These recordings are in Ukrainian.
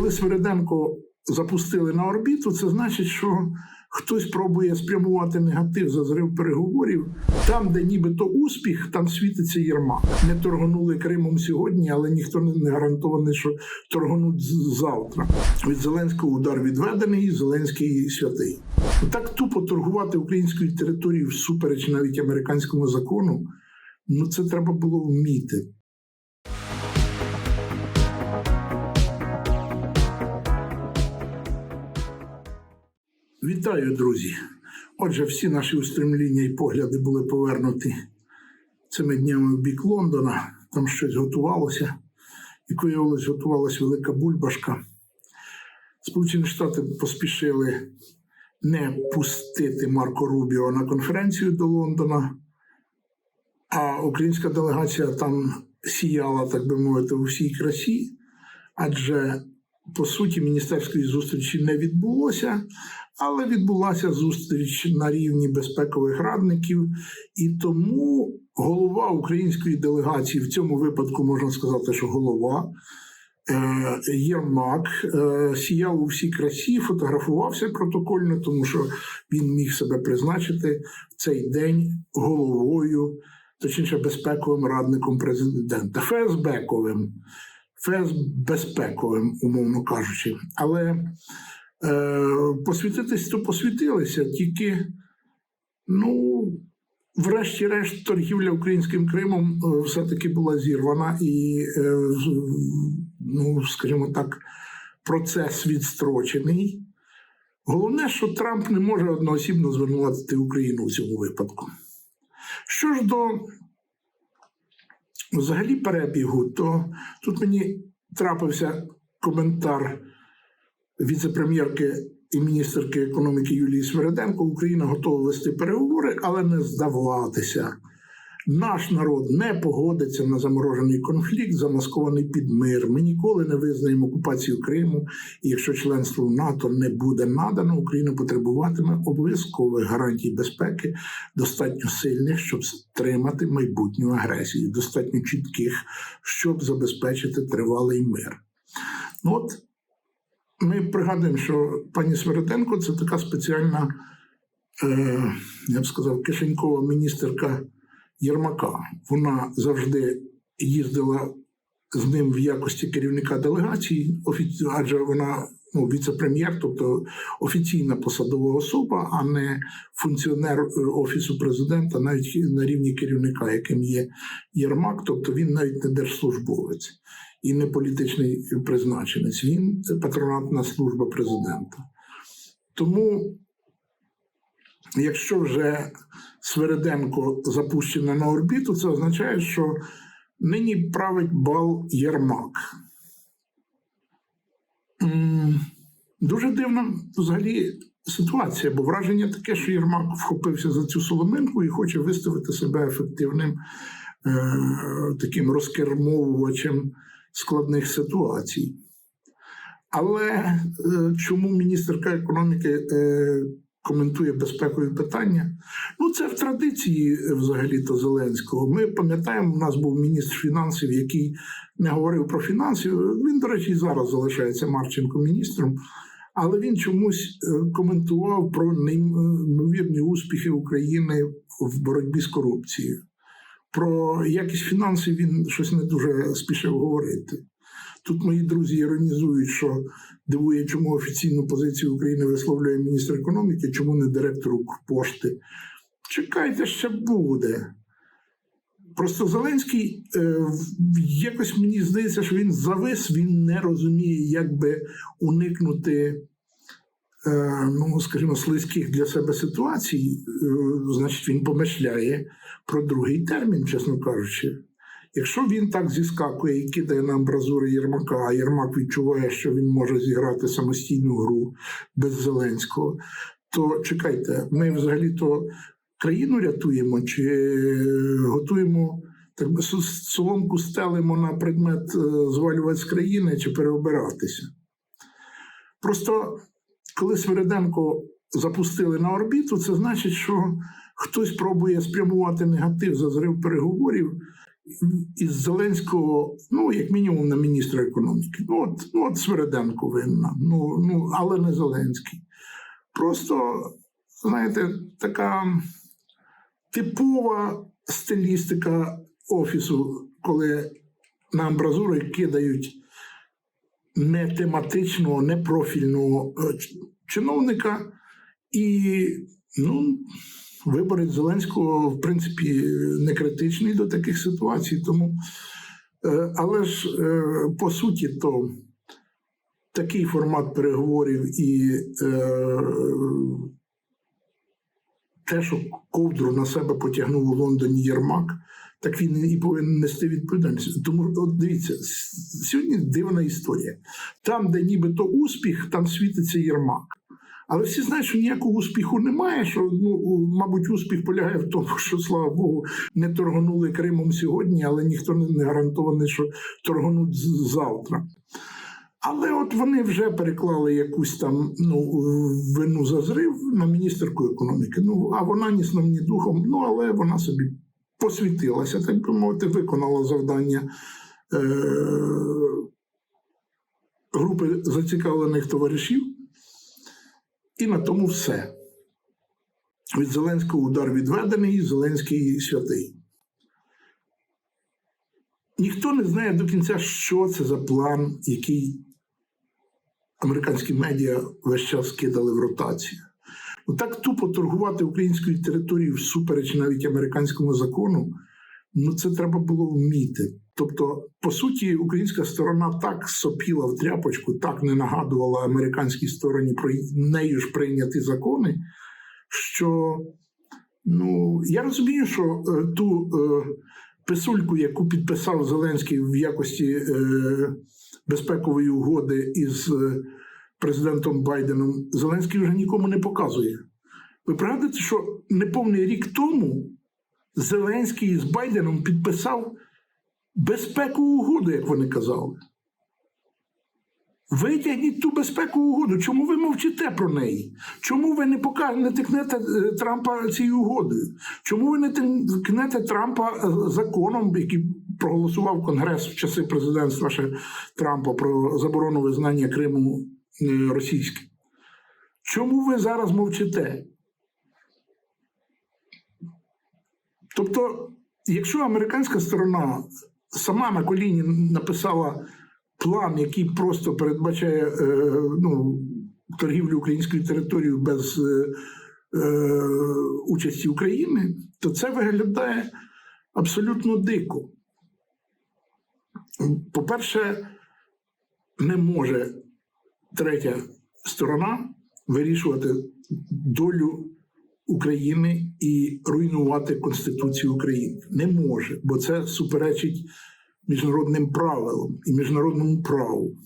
коли Свириденко запустили на орбіту, це значить, що хтось пробує спрямувати негатив за зрив переговорів. Там, де нібито успіх, там світиться Єрмак. Не торгонули Кримом сьогодні, але ніхто не гарантований, що торгонуть завтра. Від Зеленського удар відведений, Зеленський святий. Так тупо торгувати українською територією всупереч навіть американському закону. Ну це треба було вміти. Вітаю, друзі. Отже, всі наші устремління і погляди були повернуті цими днями в бік Лондона. Там щось готувалося, як виявилось, готувалася велика бульбашка. Сполучені Штати поспішили не пустити Марко Рубіо на конференцію до Лондона, а українська делегація там сіяла, так би мовити, у всій красі, адже по суті міністерської зустрічі не відбулося, але відбулася зустріч на рівні безпекових радників, і тому голова української делегації в цьому випадку можна сказати, що голова. е, Єрмак е, сіяв у всій красі, фотографувався протокольно, тому що він міг себе призначити в цей день головою, точніше, безпековим радником президента, ФСБковим, ФСБезпековим, умовно кажучи. Але е, посвітитись то посвітилися, тільки, ну, врешті-решт, торгівля українським Кримом е, все-таки була зірвана, і, е, ну, скажімо так, процес відстрочений. Головне, що Трамп не може одноосібно звинуватити Україну у цьому випадку. Що ж до взагалі перебігу, то тут мені трапився коментар віце-прем'єрки і міністерки економіки Юлії Свереденко. Україна готова вести переговори, але не здаватися. Наш народ не погодиться на заморожений конфлікт, замаскований під мир. Ми ніколи не визнаємо окупацію Криму. І якщо членство в НАТО не буде надано, Україна потребуватиме обов'язкових гарантій безпеки, достатньо сильних, щоб стримати майбутню агресію, достатньо чітких, щоб забезпечити тривалий мир. Ну от ми пригадуємо, що пані Свериденко це така спеціальна, е, я б сказав, кишенькова міністерка Єрмака. Вона завжди їздила з ним в якості керівника делегації, адже вона ну, віце-прем'єр, тобто офіційна посадова особа, а не функціонер е, офісу президента, навіть на рівні керівника, яким є Єрмак, тобто він навіть не держслужбовець і не політичний призначенець. Він патронатна служба президента. Тому, якщо вже Свереденко запущена на орбіту, це означає, що нині править бал Єрмак. Дуже дивна взагалі ситуація, бо враження таке, що Єрмак вхопився за цю соломинку і хоче виставити себе ефективним е, таким розкермовувачем складних ситуацій. Але е, чому міністерка економіки е, коментує безпекові питання? Ну, це в традиції е, взагалі-то Зеленського. Ми пам'ятаємо, у нас був міністр фінансів, який не говорив про фінанси. Він, до речі, і зараз залишається Марченко міністром. Але він чомусь е, коментував про неймовірні успіхи України в боротьбі з корупцією. Про якість фінансів він щось не дуже спішив говорити. Тут мої друзі іронізують, що дивує, чому офіційну позицію України висловлює міністр економіки, чому не директор Укрпошти. Чекайте, ще буде. Просто Зеленський е, якось мені здається, що він завис, він не розуміє, як би уникнути, е, ну, скажімо, слизьких для себе ситуацій. Е, значить, він помишляє про другий термін, чесно кажучи. Якщо він так зіскакує і кидає на амбразури Єрмака, а Єрмак відчуває, що він може зіграти самостійну гру без Зеленського, то чекайте, ми взагалі-то країну рятуємо чи готуємо так соломку стелимо на предмет е, звалювати з країни чи переобиратися. Просто коли Свериденко запустили на орбіту, це значить, що хтось пробує спрямувати негатив за зрив переговорів. Із Зеленського, ну, як мінімум, на міністра економіки. Ну, от, ну, от Свереденко винна, ну, ну, але не Зеленський. Просто, знаєте, така типова стилістика офісу, коли на амбразури кидають не тематичного, не профільного е, чиновника, і ну, виборець Зеленського, в принципі, не критичний до таких ситуацій. Тому, е, але ж е, по суті, то такий формат переговорів і е, те, що ковдру на себе потягнув у Лондоні Єрмак, так він і повинен нести відповідальність. Тому от дивіться, сьогодні дивна історія. Там, де нібито успіх, там світиться Єрмак. Але всі знають, що ніякого успіху немає. Що ну, мабуть, успіх полягає в тому, що слава Богу, не торгнули Кримом сьогодні, але ніхто не гарантований, що торгнуть завтра. Але от вони вже переклали якусь там ну, вину за зрив на міністерку економіки. Ну, а вона ні сном, ні духом, ну але вона собі посвітилася, так би мовити, виконала завдання е- групи зацікавлених товаришів. І на тому все. Від Зеленського удар відведений, Зеленський святий. Ніхто не знає до кінця, що це за план, який американські медіа весь час кидали в ротацію. Ну, так тупо торгувати українською територією всупереч навіть американському закону, ну це треба було вміти. Тобто, по суті, українська сторона так сопіла в тряпочку, так не нагадувала американській стороні про нею ж прийняті закони, що ну, я розумію, що е, ту е, писульку, яку підписав Зеленський в якості е, безпекової угоди із е, президентом Байденом, Зеленський вже нікому не показує. Ви пригадуєте, що неповний рік тому Зеленський з Байденом підписав безпекову угоду, як вони казали. Витягніть ту безпекову угоду. Чому ви мовчите про неї? Чому ви не пока не тикнете Трампа цією угодою? Чому ви не тикнете Трампа е, законом, який проголосував Конгрес в часи президентства ще Трампа про заборону визнання Криму е, російським? Чому ви зараз мовчите? Тобто, якщо американська сторона сама на коліні написала план, який просто передбачає е, ну, торгівлю українською територією без е, е, участі України, то це виглядає абсолютно дико. По-перше, не може третя сторона вирішувати долю України і руйнувати Конституцію України. Не може, бо це суперечить міжнародним правилам і міжнародному праву.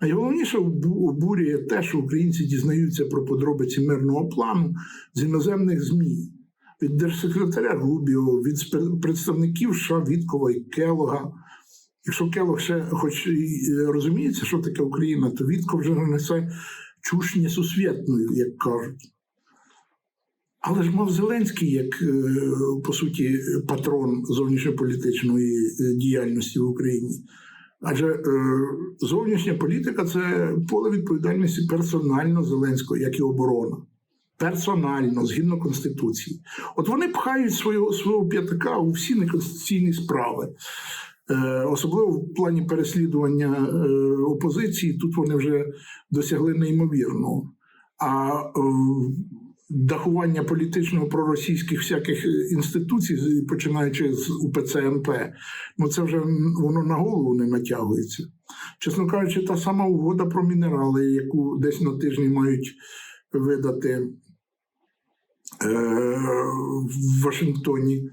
Найголовніше обурює те, що українці дізнаються про подробиці мирного плану з іноземних ЗМІ. Від держсекретаря Рубіо, від представників США Віткова і Келога. Якщо Келог ще хоч і е, розуміється, що таке Україна, то Вітков вже несе чуш несусвітною, як кажуть. Але ж мав Зеленський як е, по суті патрон зовнішньополітичної е, діяльності в Україні. Адже е, зовнішня політика це поле відповідальності персонально Зеленського, як і оборона. Персонально, згідно Конституції. От вони пхають свого, свого п'ятака у всі неконституційні справи. Особливо в плані переслідування опозиції, тут вони вже досягли неймовірного. А дахування політичного проросійських всяких інституцій, починаючи з УПЦ МП, ну це вже воно на голову не натягується. Чесно кажучи, та сама угода про мінерали, яку десь на тижні мають видати е, в Вашингтоні.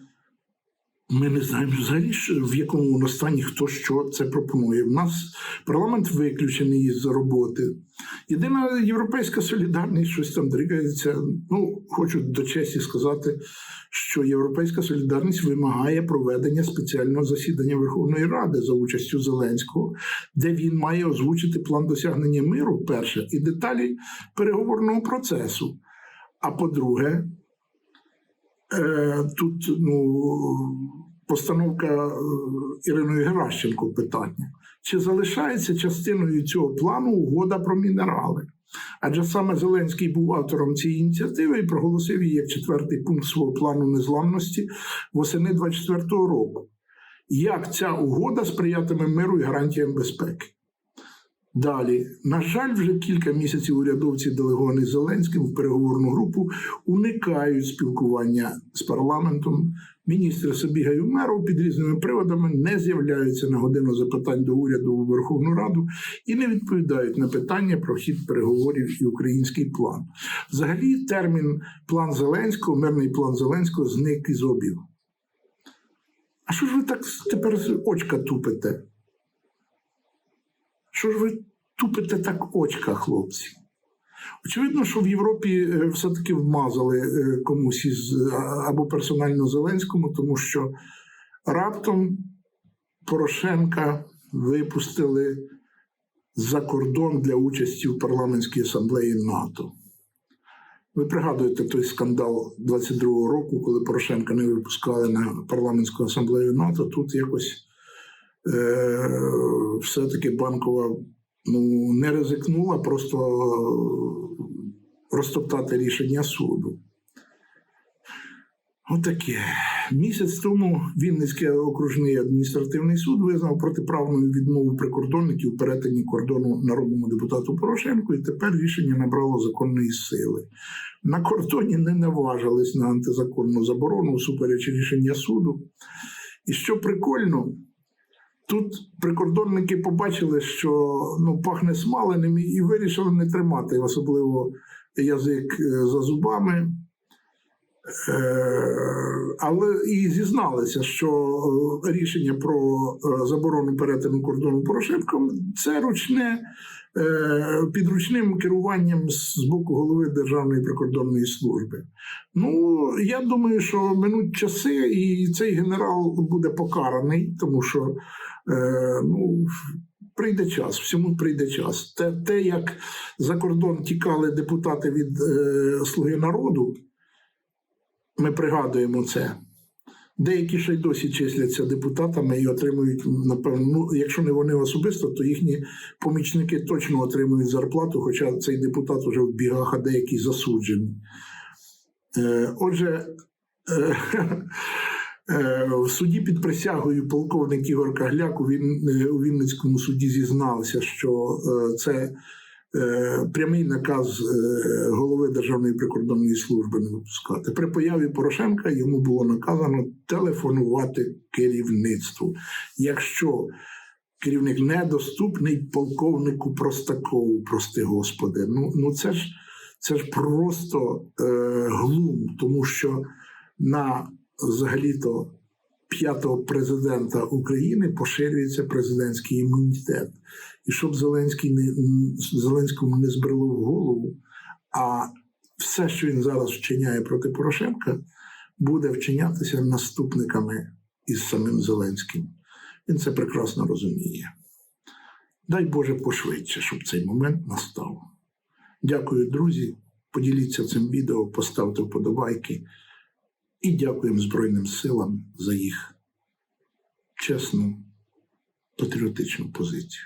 Ми не знаємо взагалі, в якому воно стані, хто що це пропонує. У нас парламент виключений із роботи. Єдина європейська солідарність щось там дригається. Ну, хочу до честі сказати, що Європейська солідарність вимагає проведення спеціального засідання Верховної Ради за участю Зеленського, де він має озвучити план досягнення миру, перше, і деталі переговорного процесу. А по-друге, Е, тут ну, постановка е, Іриною Геращенко питання. Чи залишається частиною цього плану угода про мінерали? Адже саме Зеленський був автором цієї ініціативи і проголосив її як четвертий пункт свого плану незламності восени 24-го року. Як ця угода сприятиме миру і гарантіям безпеки? Далі, на жаль, вже кілька місяців урядовці, делеговані Зеленським в переговорну групу, уникають спілкування з парламентом. Міністри Собіга і Умеров під різними приводами не з'являються на годину запитань до уряду у Верховну Раду і не відповідають на питання про хід переговорів і український план. Взагалі, термін план Зеленського, мирний план Зеленського зник із обігу. А що ж ви так тепер з очка тупите? Що ж ви тупите так очка, хлопці? Очевидно, що в Європі е, все-таки вмазали е, комусь із або персонально Зеленському, тому що раптом Порошенка випустили за кордон для участі в парламентській асамблеї НАТО. Ви пригадуєте той скандал 22-го року, коли Порошенка не випускали на парламентську асамблею НАТО. Тут якось е, все-таки банкова ну, не ризикнула просто е, розтоптати рішення суду. Отаке. Місяць тому Вінницький окружний адміністративний суд визнав протиправною відмову прикордонників у перетині кордону народному депутату Порошенку, і тепер рішення набрало законної сили. На кордоні не наважились на антизаконну заборону всупереч рішення суду. І що прикольно, тут прикордонники побачили, що ну, пахне смаленим і вирішили не тримати, особливо язик е, за зубами. Е, Але і зізналися, що е, рішення про е, заборону перетину кордону Порошенком це ручне підручним керуванням з боку голови Державної прикордонної служби. Ну я думаю, що минуть часи, і цей генерал буде покараний, тому що ну. Прийде час, всьому прийде час. Те, те, як за кордон тікали депутати від е, Слуги народу, ми пригадуємо це. Деякі ще й досі числяться депутатами і отримують, напевно, ну, якщо не вони особисто, то їхні помічники точно отримують зарплату, хоча цей депутат вже в бігах, а деякий засуджений. Е, отже, е, е, в суді під присягою полковник Ігор Кагляк у, Він, у Вінницькому суді зізнався, що е, це прямий наказ е, голови Державної прикордонної служби не випускати. При появі Порошенка йому було наказано телефонувати керівництву. Якщо керівник недоступний полковнику Простакову, прости господи, ну, ну це ж це ж просто е, глум, тому що на взагалі-то п'ятого президента України поширюється президентський імунітет. І щоб Зеленський не, Зеленському не збрело в голову, а все, що він зараз вчиняє проти Порошенка, буде вчинятися наступниками із самим Зеленським. Він це прекрасно розуміє. Дай Боже пошвидше, щоб цей момент настав. Дякую, друзі. Поділіться цим відео, поставте вподобайки. І дякуємо Збройним силам за їх чесну патріотичну позицію.